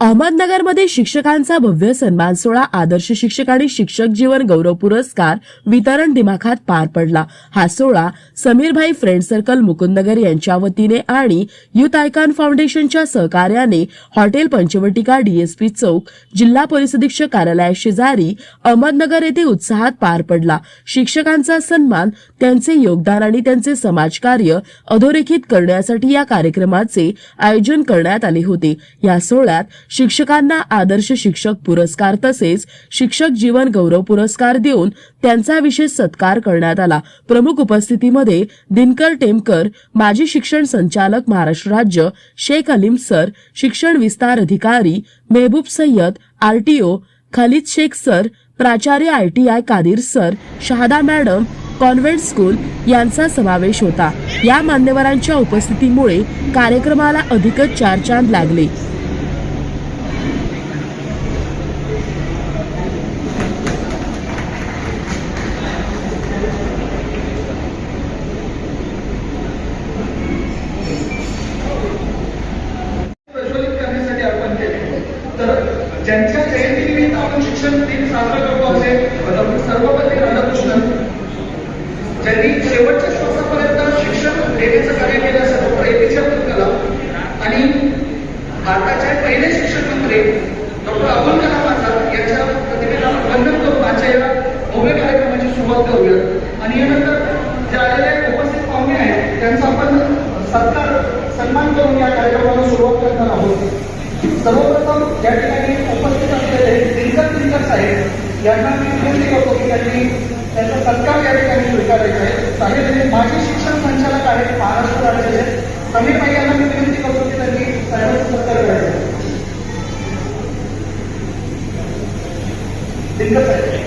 अहमदनगरमध्ये शिक्षकांचा भव्य सन्मान सोहळा. आदर्श शिक्षक आणि शिक्षक जीवन गौरव पुरस्कार वितरण दिमाखात पार पडला. हा सोहळा समीरभाई फ्रेंड सर्कल मुकुंदनगर यांच्या वतीने आणि युथ आयकॉन फाउंडेशनच्या सहकार्याने हॉटेल पंचवटिका डीएसपी चौक जिल्हा पोलीस अधीक्षक कार्यालयाशेजारी अहमदनगर येथे उत्साहात पार पडला. शिक्षकांचा सन्मान त्यांचे योगदान आणि त्यांचे समाजकार्य अधोरेखित करण्यासाठी या कार्यक्रमाचे आयोजन करण्यात आले होते. या सोहळ्यात शिक्षकांना आदर्श शिक्षक पुरस्कार तसेच शिक्षक जीवन गौरव पुरस्कार देऊन त्यांचा विशेष सत्कार करण्यात आला. प्रमुख उपस्थितीमध्ये दिनकर टेमकर माजी शिक्षण संचालक महाराष्ट्र राज्य शेख अलीम सर शिक्षण विस्तार अधिकारी मेहबूब सय्यद आरटीओ खालिद शेख सर प्राचार्य ITI Kadir sir Shahada madam convent school यांचा समावेश होता. या मान्यवरांच्या उपस्थितीमुळे कार्यक्रमाला अधिकच चार चांद लागले प्रज्वलित करण्यासाठी आपण केले तर ज्यांच्या जयंतीनिमित्त आपण शिक्षण दिन साजरा करतो असेल सर्वपल्ली राधाकृष्णन ज्यांनी शेवटच्या श्वासापर्यंत शिक्षण देण्याचं कार्य केलं असेल डॉक्टर ए पी जे अब्दुल कलाम आणि भारताचे पहिले शिक्षण मंत्री डॉक्टर अब्दुल कलाम आझाद यांच्या प्रतिमेला आपण वंदन करून आजच्या या भव्य कार्यक्रमाची सुरुवात करूया. आणि यानंतर जे आलेले उपस्थित पाहुणे आहेत त्यांचा आपण सत्कार सन्मान करून या कार्यक्रमाला सुरुवात करणार आहोत. सर्वप्रथम या ठिकाणी उपस्थित आहेत यांना मी विनंती करतो की त्यांनी त्यांचा सत्कार या ठिकाणी स्वीकारायचा आहे. साहेब हे माजी शिक्षण संचालक आहेत महाराष्ट्र राज्याचे समीर भाई यांना मी विनंती करतो की त्यांनी साहेबांचा सत्कार करायचा आहे. दिनकर साहेब.